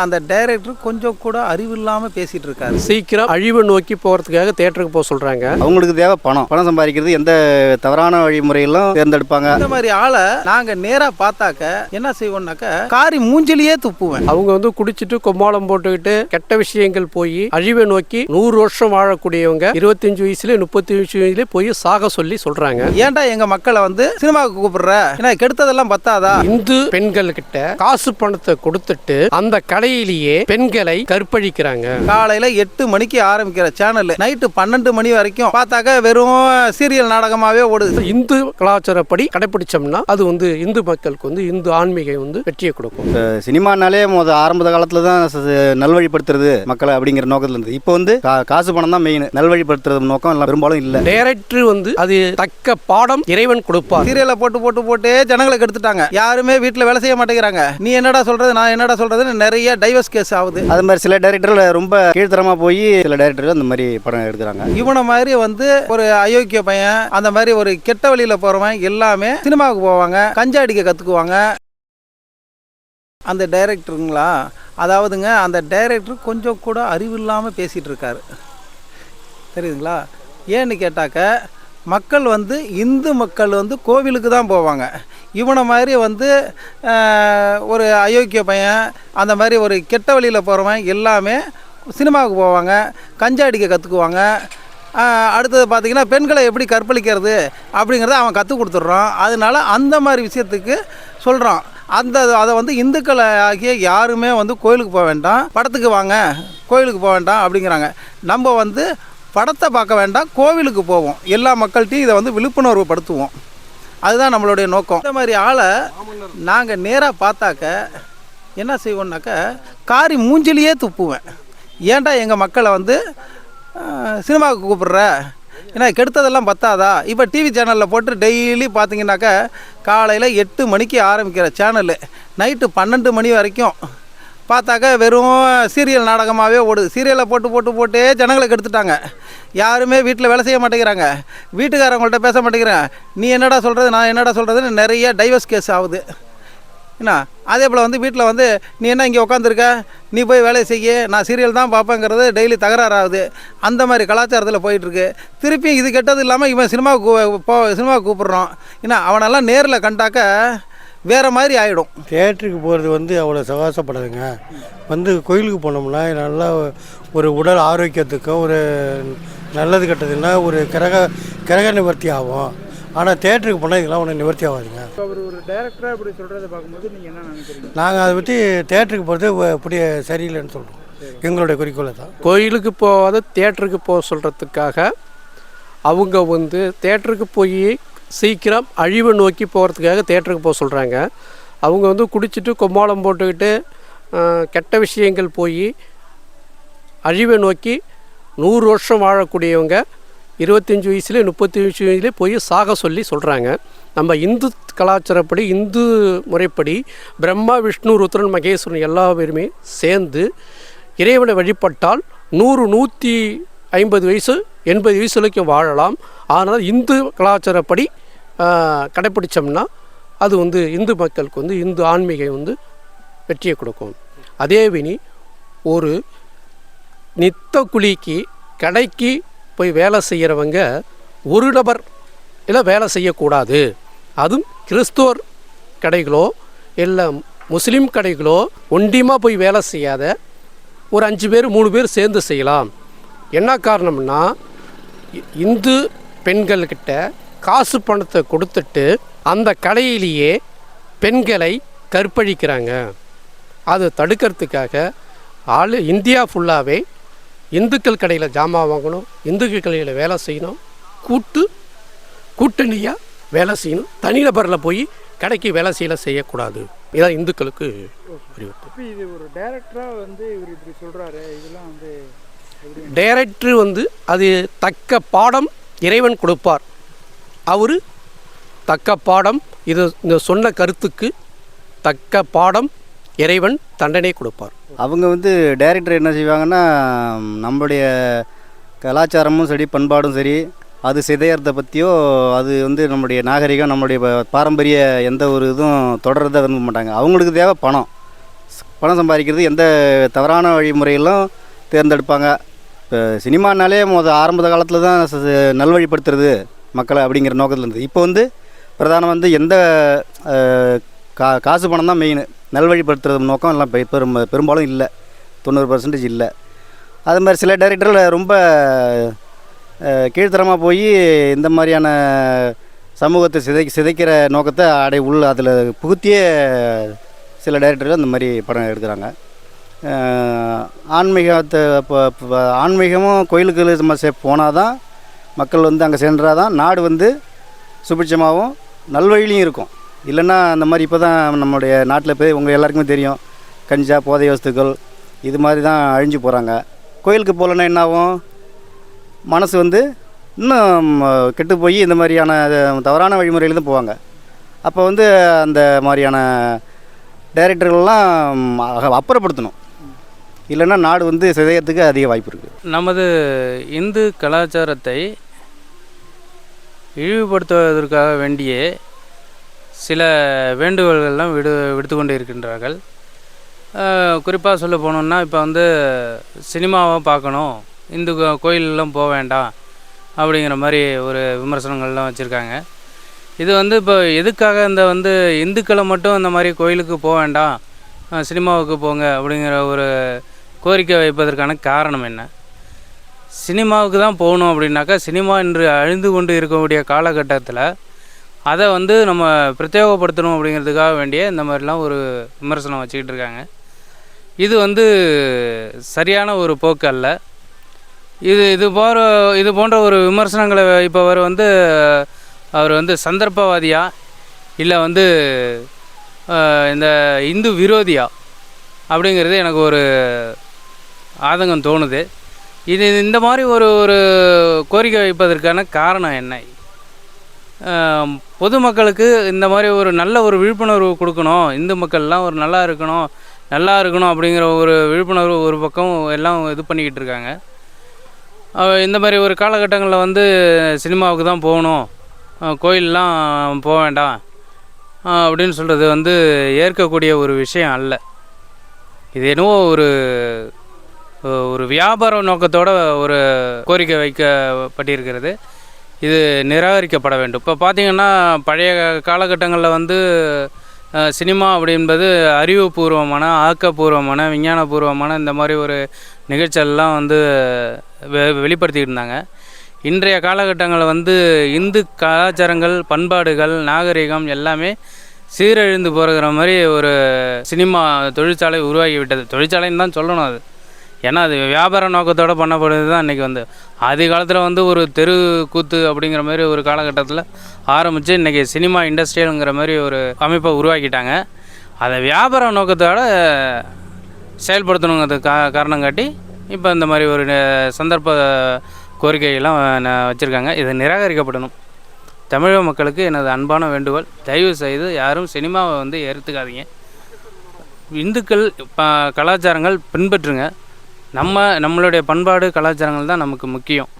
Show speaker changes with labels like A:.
A: அந்த டைரக்டர் கொஞ்சம் கூட அறிவு இல்லாம பேசிட்டு இருக்காரு.
B: சீக்கிரம் அழிவை நோக்கி போகிறதுக்காக தேட்டருக்கு போக சொல்கிறாங்க
C: அவங்களுக்கு தேவை பணம். பணம் சம்பாதிக்கிறது எந்த தவறான வழிமுறையிலும் தேர்ந்தெடுப்பாங்க.
A: இந்த மாதிரி ஆளை நாங்க நேரா பார்த்தாக்க என்ன செய்வோம்னாக்க காரி மூஞ்சிலேயே துப்புவேன்.
B: அவங்க வந்து குடிச்சிட்டு கொம்மாளம் போட்டுக்கிட்டு கெட்ட விஷயங்கள் போய் அழிவை நோக்கி நூறு வருஷம் வாழக்கூடியவங்க இருபத்தஞ்சு வயசுல முப்பத்தி வயசுல போய் சாக சொல்லி சொல்றாங்க.
A: ஏன்டா எங்க மக்களை வந்து சினிமாவுக்கு கூப்பிடுற? ஏன்னா கெடுத்ததெல்லாம் பத்தாதா?
B: இந்து பெண்கள் கிட்ட காசு பணத்தை கொடுத்துட்டு அந்த கடையிலேயே பெண்களை கற்பழிக்கிறாங்க.
A: காலையில எட்டு மணிக்கு ஆரம்பிக்கிற சேனல் நைட்டு பன்னெண்டு மணி வரைக்கும் பார்த்தாக்க வெறும் சீரியல் நாடகமாவே ஓடுது.
B: இந்து கலாச்சாரப்படி கடைபிடிச்சோம்னா அது வந்து இந்து மக்களுக்கு வந்து இந்து ஆன்மீகம் வந்து வெற்றியை கொடுக்கும்.
C: சினிமானாலே முத ஆரம்ப காலத்தில் தான் நல்வழிப்படுத்துறது மக்களை அப்படிங்கிற நோக்கத்தில் இருந்தது. இப்போ வந்து கா- காசு பணம் தான் மெயின் நல்வழிப்படுத்துறது நோக்கம் எல்லாம் பெரும்பாலும் இல்லை.
B: டைரக்டர் வந்து அது தக்க பாடம் இறைவன் கொடுப்பார்.
A: சீரியலை போட்டு போட்டு போட்டு ஜனங்களை கெடுத்துட்டாங்க. யாருமே வீட்டில் வேலை செய்ய மாட்டேங்கிறாங்க. நீ என்னடா சொல்றது நான் என்னடா சொல்றதுன்னு நிறைய டைவர்ஸ் கேஸ் ஆகுது.
C: அது மாதிரி சில டைரக்டர்கள் ரொம்ப கீழ்த்தரமாக போய் சில டைரக்டர்கள் அந்த மாதிரி படம் எடுக்கிறாங்க.
A: இவனை மாதிரி வந்து ஒரு அயோக்கிய பையன் அந்த மாதிரி ஒரு கெட்ட வழியில போறவன் எல்லாமே சினிமாவுக்கு போவாங்க கஞ்சா அடிக்க கத்துக்குவாங்க. அந்த டைரக்டருங்களா அதாவதுங்க அந்த டைரக்டர் கொஞ்சம் கூட அறிவு இல்லாமல் பேசிகிட்டு இருக்காரு. தெரியுதுங்களா? ஏன்னு கேட்டாக்க மக்கள் வந்து இந்து மக்கள் வந்து கோவிலுக்கு தான் போவாங்க. இவனை மாதிரி வந்து ஒரு அயோக்கிய பையன் அந்த மாதிரி ஒரு கெட்ட வழியில் போகிறவன் எல்லாமே சினிமாவுக்கு போவாங்க கஞ்சா அடிக்க கற்றுக்குவாங்க அடுத்தது பார்த்திங்கன்னா பெண்களை எப்படி கற்பழிக்கிறது அப்படிங்கிறத அவன் கற்றுக் கொடுத்துட்றான். அதனால அந்த மாதிரி விஷயத்துக்கு சொல்கிறான் அந்த அதை வந்து இந்துக்களை ஆகிய யாருமே வந்து கோயிலுக்கு போக வேண்டாம் படத்துக்கு வாங்க கோயிலுக்கு போக வேண்டாம் அப்படிங்கிறாங்க. நம்ம வந்து படத்தை பார்க்க வேண்டாம் கோவிலுக்கு போவோம். எல்லா மக்கள்கிட்டையும் இதை வந்து விழிப்புணர்வு படுத்துவோம். அதுதான் நம்மளுடைய நோக்கம். இந்த மாதிரி ஆளை நாங்கள் நேராக பார்த்தாக்க என்ன செய்வோம்னாக்க காரி மூஞ்சிலேயே துப்புவேன். ஏன்டா எங்கள் மக்களை வந்து சினிமாவுக்கு கூப்பிடுற? ஏன்னா கெடுத்ததெல்லாம் பத்தாதா? இப்போ டிவி சேனலில் போட்டு டெய்லி பார்த்தீங்கன்னாக்க காலையில் எட்டு மணிக்கு ஆரம்பிக்கிற சேனலு நைட்டு பன்னெண்டு மணி வரைக்கும் பார்த்தாக்கா வெறும் சீரியல் நாடகமாகவே ஓடுது. சீரியலை போட்டு போட்டு போட்டே ஜனங்களை கெடுத்துட்டாங்க. யாருமே வீட்டில் வேலை செய்ய மாட்டேங்கிறாங்க. வீட்டுக்காரங்கள்ட்ட பேச மாட்டேங்கிறேன் நீ என்னடா சொல்கிறது நான் என்னடா சொல்கிறதுன்னு நிறைய டைவர்ஸ் கேஸ் ஆகுது. என்ன? அதே போல் வந்து வீட்டில் வந்து நீ என்ன இங்கே உட்காந்துருக்க நீ போய் வேலையை செய்ய. நான் சீரியல் தான் பார்ப்பேங்கிறது டெய்லி தகராறாகுது. அந்த மாதிரி கலாச்சாரத்தில் போயிட்டுருக்கு. திருப்பி இது கெட்டது இல்லாமல் இவன் சினிமாவுக்கு போ சினிமாவுக்கு கூப்பிட்றோம் ஏன்னா அவனெல்லாம் நேரில் கண்டாக்க வேறு மாதிரி ஆகிடும்
D: தேட்டருக்கு போகிறது வந்து அவ்வளோ சகாசப்படாதுங்க வந்து கோயிலுக்கு போனோம்னா நல்லா ஒரு உடல் ஆரோக்கியத்துக்கும் ஒரு நல்லது கெட்டதுன்னா ஒரு கிரக கிரக நிவர்த்தி ஆகும். ஆனால் தேட்டருக்கு போனால் இதெல்லாம் ஒன்றும் நிவர்த்தி ஆகாதுங்க.
E: அவர் ஒரு டைரக்டராக இப்படி சொல்கிறத பார்க்கும்போது நீங்கள் என்ன நினைக்கிறீங்க?
D: நாங்கள் அதை பற்றி தேட்டருக்கு போகிறது இப்படி சரியில்லைன்னு சொல்கிறோம் எங்களுடைய குறிக்கோளை தான்.
B: கோயிலுக்கு போகாத தேட்டருக்கு போக சொல்கிறதுக்காக அவங்க வந்து தேட்டருக்கு போய் சீக்கிரம் அழிவை நோக்கி போகிறதுக்காக தேட்டருக்கு போக சொல்கிறாங்க அவங்க வந்து குடிச்சிட்டு கொம்மாளம் போட்டுக்கிட்டு கெட்ட விஷயங்கள் போய் அழிவை நோக்கி நூறு வருஷம் வாழக்கூடியவங்க இருபத்தஞ்சி வயசுலேயே முப்பத்தி வயசுல போய் சாக சொல்லி சொல்கிறாங்க நம்ம இந்து கலாச்சாரப்படி இந்து முறைப்படி பிரம்மா விஷ்ணு ருத்ரன் மகேஸ்வரன் எல்லா பேருமே சேர்ந்து இறைவனை வழிபட்டால் நூறு நூற்றி ஐம்பது வயசு எண்பது வயசு வரைக்கும் வாழலாம். ஆனால் இந்து கலாச்சாரப்படி கடைப்பிடிச்சோம்னா அது வந்து இந்து மக்களுக்கு வந்து இந்து ஆன்மீகம் வந்து வெற்றியை கொடுக்கும். அதே வினி ஒரு நித்த குழிக்கு கடைக்கு போய் வேலை செய்கிறவங்க ஒரு நபர் இல்லை வேலை செய்யக்கூடாது. அதுவும் கிறிஸ்துவர் கடைகளோ இல்லை முஸ்லீம் கடைகளோ ஒண்டியமாக போய் வேலை செய்யாத ஒரு அஞ்சு பேர் மூணு பேர் சேர்ந்து செய்யலாம். என்ன காரணம்னா இந்து பெண்கள்கிட்ட காசு பணத்தை கொடுத்துட்டு அந்த கடையிலேயே பெண்களை கற்பழிக்கிறாங்க. அதை தடுக்கிறதுக்காக ஆள் இந்தியா ஃபுல்லாகவே இந்துக்கள் கடையில் ஜாமான் வாங்கணும் இந்துக்கள் கடையில் வேலை செய்யணும் கூட்டு கூட்டணியாக வேலை செய்யணும். தனிநபரில் போய் கடைக்கு வேலை செய்யல செய்யக்கூடாது. இதான் இந்துக்களுக்கு
E: இது ஒரு டைரக்டராக வந்து இவர் இப்படி சொல்கிறாரு இதெல்லாம் வந்து
B: டைரக்டர் வந்து அது தக்க பாடம் இறைவன் கொடுப்பார். அவர் தக்க பாடம் இது இந்த சொன்ன கருத்துக்கு தக்க பாடம் இறைவன் தண்டனை கொடுப்பார்.
C: அவங்க வந்து டைரக்டர் என்ன செய்வாங்கன்னா நம்மளுடைய கலாச்சாரமும் சரி பண்பாடும் சரி அது சிதையறதை பற்றியோ அது வந்து நம்முடைய நாகரிகம் நம்மளுடைய பாரம்பரிய எந்த ஒரு இதுவும் தொடர்றத விரும்ப மாட்டாங்க. அவங்களுக்கு தேவை பணம். பணம் சம்பாதிக்கிறது எந்த தவறான வழிமுறையிலும் தேர்ந்தெடுப்பாங்க. இப்போ சினிமானாலே மொதல் ஆரம்ப காலத்தில் தான் நல்வழிப்படுத்துறது. மக்களை அப்படிங்கிற நோக்கத்தில் இருந்தது. இப்போ வந்து பிரதானம் வந்து எந்த கா காசு பணம் தான் மெயின் நல்வழிப்படுத்துறது நோக்கம் எல்லாம் பெரும் பெரும்பாலும் இல்லை. தொண்ணூறு பர்சன்டேஜ் இல்லை. அது மாதிரி சில டைரக்டரில் ரொம்ப கீழ்த்தரமாக போய் இந்த மாதிரியான சமூகத்தை சிதை சிதைக்கிற நோக்கத்தை அடை உள்ள அதில் புகுத்தியே சில டைரக்டர்கள் அந்த மாதிரி படம் எடுக்கிறாங்க. ஆன்மீகத்தை இப்போ இப்போ ஆன்மீகமும் கோயிலுக்கு நம்ம சே போனால் தான் மக்கள் வந்து அங்கே சென்றால் தான் நாடு வந்து சுபிட்சமாகவும் நல்வழியிலையும் இருக்கும். இல்லைன்னா அந்த மாதிரி இப்போ தான் நம்மளுடைய நாட்டில் போய் உங்கள் எல்லாருக்குமே தெரியும். கஞ்சா போதை வஸ்துக்கள் இது மாதிரி தான் அழிஞ்சு போகிறாங்க கோயிலுக்கு போகலன்னா என்ன ஆகும் மனசு வந்து இன்னும் கெட்டு போய் இந்த மாதிரியான தவறான வழிமுறையில் தான் போவாங்க. அப்போ வந்து அந்த மாதிரியான டைரக்டர்கள்லாம் அக- அப்புறப்படுத்தணும். இல்லைன்னா நாடு வந்து சிதையத்துக்கு அதிக வாய்ப்பு இருக்குது
F: நமது இந்து கலாச்சாரத்தை இழிவுபடுத்துவதற்காக வேண்டிய சில வேண்டுகோள்கள்லாம் விடு விடுத்து கொண்டு இருக்கின்றார்கள். குறிப்பாக சொல்ல போனோம்னா இப்போ வந்து சினிமாவை பார்க்கணும் இந்து கோ- கோயிலெல்லாம் போக வேண்டாம் அப்படிங்கிற மாதிரி ஒரு விமர்சனங்கள்லாம் வச்சுருக்காங்க. இது வந்து இப்போ எதுக்காக இந்த வந்து இந்துக்களை மட்டும் இந்த மாதிரி கோயிலுக்கு போக வேண்டாம் சினிமாவுக்கு போங்க அப்படிங்கிற ஒரு கோரிக்கை வைப்பதற்கான காரணம் என்ன? சினிமாவுக்கு தான் போகணும் அப்படின்னாக்கா சினிமா இன்று அழிந்து கொண்டு இருக்கக்கூடிய காலகட்டத்தில் அதை வந்து நம்ம பிரத்யேகப்படுத்தணும் அப்படிங்கிறதுக்காக வேண்டிய இந்த மாதிரிலாம் ஒரு விமர்சனம் வச்சுக்கிட்டு இருக்காங்க. இது வந்து சரியான ஒரு போக்கு அல்ல. இது இது போகிற இது போன்ற ஒரு விமர்சனங்களை இப்போ அவர் வந்து அவர் வந்து சந்தர்ப்பவாதியா? இல்லை வந்து இந்த இந்து விரோதியா? அப்படிங்கிறது எனக்கு ஒரு ஆதங்கம் தோணுது. இது இந்த மாதிரி ஒரு ஒரு கோரிக்கை வைப்பதற்கான காரணம் என்ன? பொதுமக்களுக்கு இந்த மாதிரி ஒரு நல்ல ஒரு விழிப்புணர்வு கொடுக்கணும். இந்து மக்கள்லாம் ஒரு நல்லா இருக்கணும் நல்லா இருக்கணும் அப்படிங்கிற ஒரு விழிப்புணர்வு ஒரு பக்கம் எல்லாம் இது பண்ணிக்கிட்டு இருக்காங்க. இந்த மாதிரி ஒரு காலகட்டங்களில் வந்து சினிமாவுக்கு தான் போகணும். கோயிலெலாம் போக வேண்டாம். அப்படின்னு சொல்கிறது வந்து ஏற்கக்கூடிய ஒரு விஷயம் அல்ல. இது என்னவோ ஒரு ஒரு வியாபார நோக்கத்தோட ஒரு கோரிக்கை வைக்கப்பட்டிருக்கிறது. இது நிராகரிக்கப்பட வேண்டும். இப்போ பார்த்திங்கன்னா பழைய காலகட்டங்களில் வந்து சினிமா அப்படின்பது அறிவுபூர்வமான ஆக்கப்பூர்வமான விஞ்ஞானபூர்வமான இந்த மாதிரி ஒரு நிகழ்ச்சியெல்லாம் வந்து வெ வெளிப்படுத்திக்கிட்டு இருந்தாங்க. இன்றைய காலகட்டங்களில் வந்து இந்து கலாச்சாரங்கள் பண்பாடுகள் நாகரிகம் எல்லாமே சீரழிந்து போகிற மாதிரி ஒரு சினிமா தொழிற்சாலை உருவாகி விட்டது தொழிற்சாலைன்னு தான் சொல்லணும் அது. ஏன்னா அது வியாபார நோக்கத்தோடு பண்ணப்படுது தான் இன்றைக்கி வந்து. ஆதி காலத்தில் வந்து ஒரு தெரு கூத்து அப்படிங்கிற மாதிரி ஒரு காலகட்டத்தில் ஆரம்பித்து இன்றைக்கி சினிமா இண்டஸ்ட்ரியலுங்கிற மாதிரி ஒரு அமைப்பை உருவாக்கிட்டாங்க. அதை வியாபார நோக்கத்தோட செயல்படுத்தணுங்கிறது கா காரணம் காட்டி இப்போ இந்த மாதிரி ஒரு சந்தர்ப்ப கோரிக்கையெல்லாம் நான் வச்சுருக்காங்க. இது நிராகரிக்கப்படணும். தமிழக மக்களுக்கு எனது அன்பான வேண்டுகோள் தயவு செய்து யாரும் சினிமாவை வந்து ஏற்றுக்காதீங்க. இந்துக்கள் கலாச்சாரங்கள் பின்பற்றுங்க. நம்ம நம்மளுடைய பண்பாடு கலாச்சாரங்கள் தான் நமக்கு முக்கியம்.